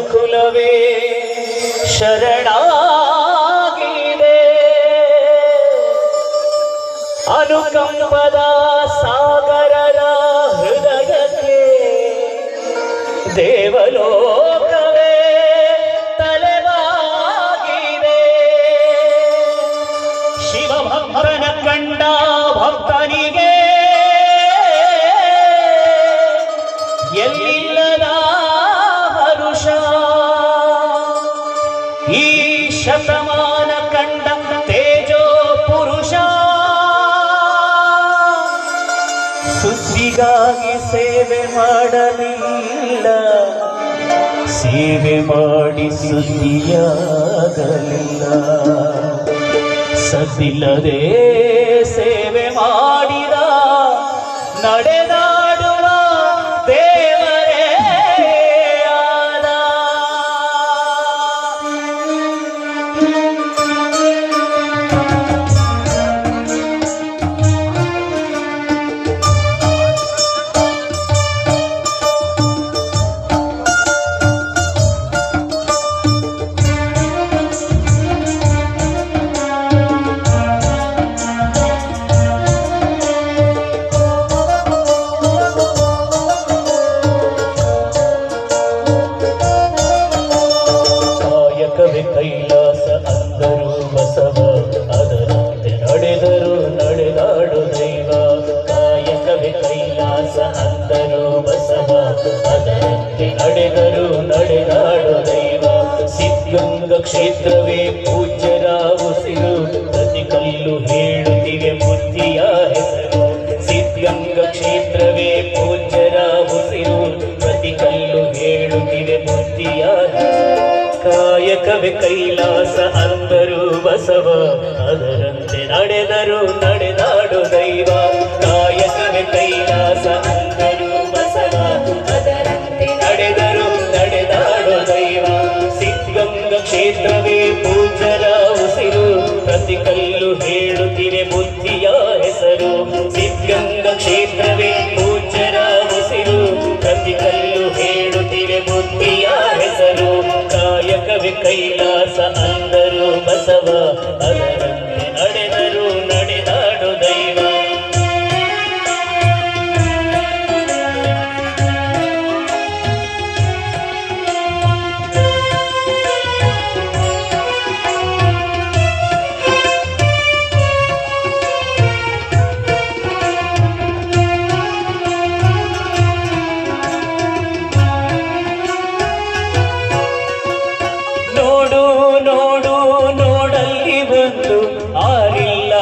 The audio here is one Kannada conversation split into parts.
ಕುಲವೇ ಶರಣಾಗಿದೆ. ಅನುಕಂಪದ ಸಾಗರದ ಹೃದಯಕ್ಕೆ ದೇವಲೋಕವೇ ಶತಮಾನ ಕಂಡ ತೇಜೋ ಪುರುಷ. ಸುದ್ದಿಗಾಗಿ ಸೇವೆ ಮಾಡಲಿಲ್ಲ. ಸೇವೆ ಮಾಡಿ ಸುದ್ದಿಯಾಗಲಿಲ್ಲ. ಸದ್ದಿಲ್ಲದೆ ಸೇವೆ ಮಾಡಿದ ನಡೆದಾಡುವ ಕೈಲಾಸ ಅಂದರು ಬಸವ. ಅದರಂತೆ ನಡೆದರು ನಡೆದಾಡು ದೈವ. ಕಾಯಕವೇ ಕೈಲಾಸ ಅಂದರು ಬಸವ. ಅದರಂತೆ ನಡೆದರು ನಡೆದಾಡು ದೈವ. ಸಿದ್ಧಗಂಗ ಕ್ಷೇತ್ರವೇ ಪೂಜ್ಯರಾವು ಉಸಿರು ಕಾಯಕವೇ ಕೈಲಾಸ ಅಂದರು ಬಸವ, ಅದರಂತೆ ನಡೆದರು ನಡೆದಾಡು ದೈವ. ಕಾಯಕವೇ ಕೈಲಾಸ ಅಂದರು ಬಸವ, ಅದರಂತೆ ನಡೆದರು ನಡೆದಾಡು ದೈವ. ಸಿದ್ಧಗಂಗ ಕ್ಷೇತ್ರವೇ ಪೂಜರ ಉಸಿರು ಪ್ರತಿ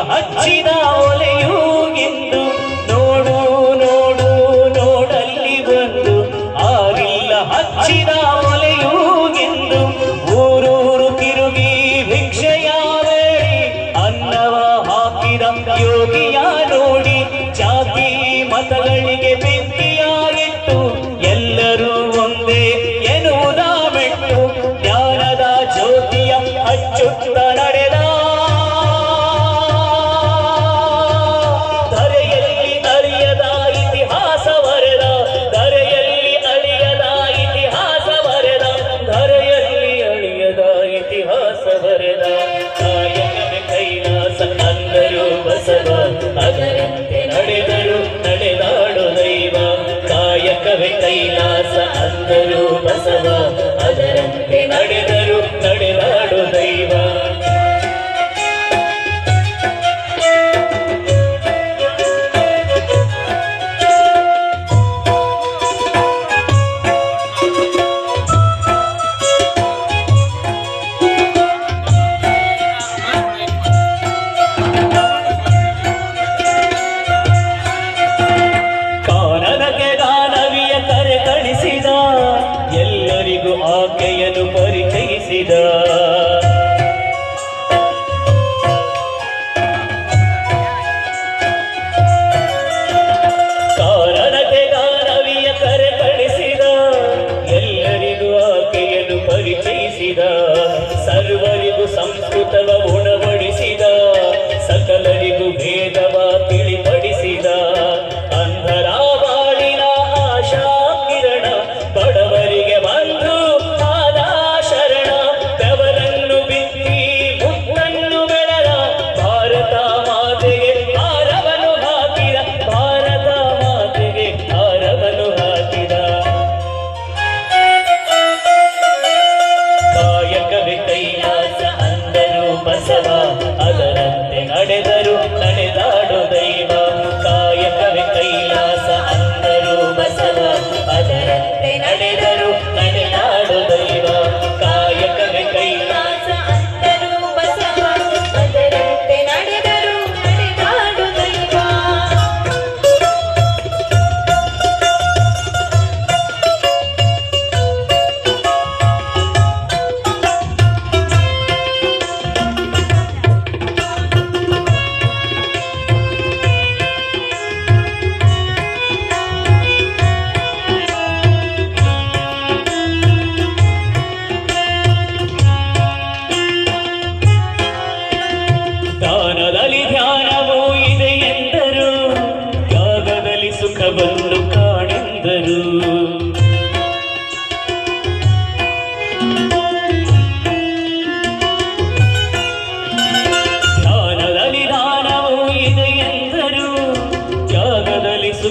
ಹಚ್ಚಿದ ಒಲೆಯೂ ಎಂದು ನೋಡು ನೋಡು, ನೋಡಲ್ಲಿ ಬಂದು. ಆರಿಲ್ಲ, ಹಚ್ಚಿದ ಒಲೆಯೂ ಎಂದು ಊರೂರು ತಿರುಗಿ ಭಿಕ್ಷೆಯ ಬೇಡಿ ಅನ್ನವ ಹಾಕಿದ ಯೋಗಿಯ ನೋಡಿ. ಜಾತಿ ಮತಗಳಿಗೆ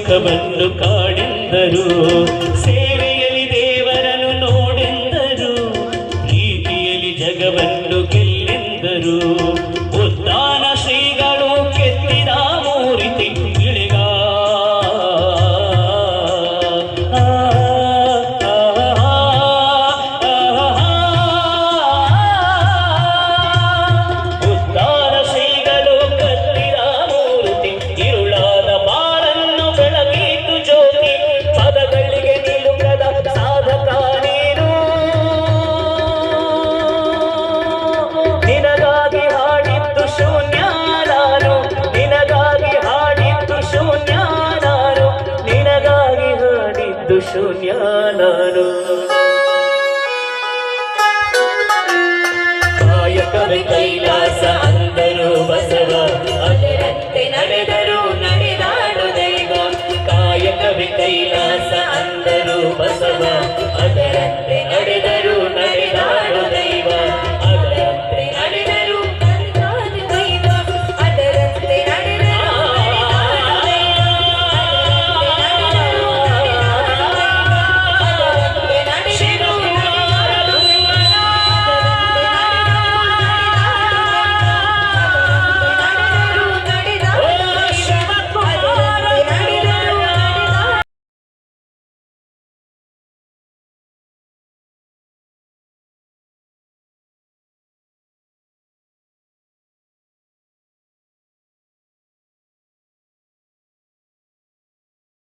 ಸುಖವನ್ನು ಕಾಡೆಂದರು శూన్యానాను కాయకవి కైలాస అందరూ బసవ ಅದರಂತೆ ನಡೆದರು ನಡೆದಾಡು ದೈವ ಕಾಯಕವಿ ಕೈಲಾಸ ಅಂದರು ಬಸವ ಅದರಂತೆ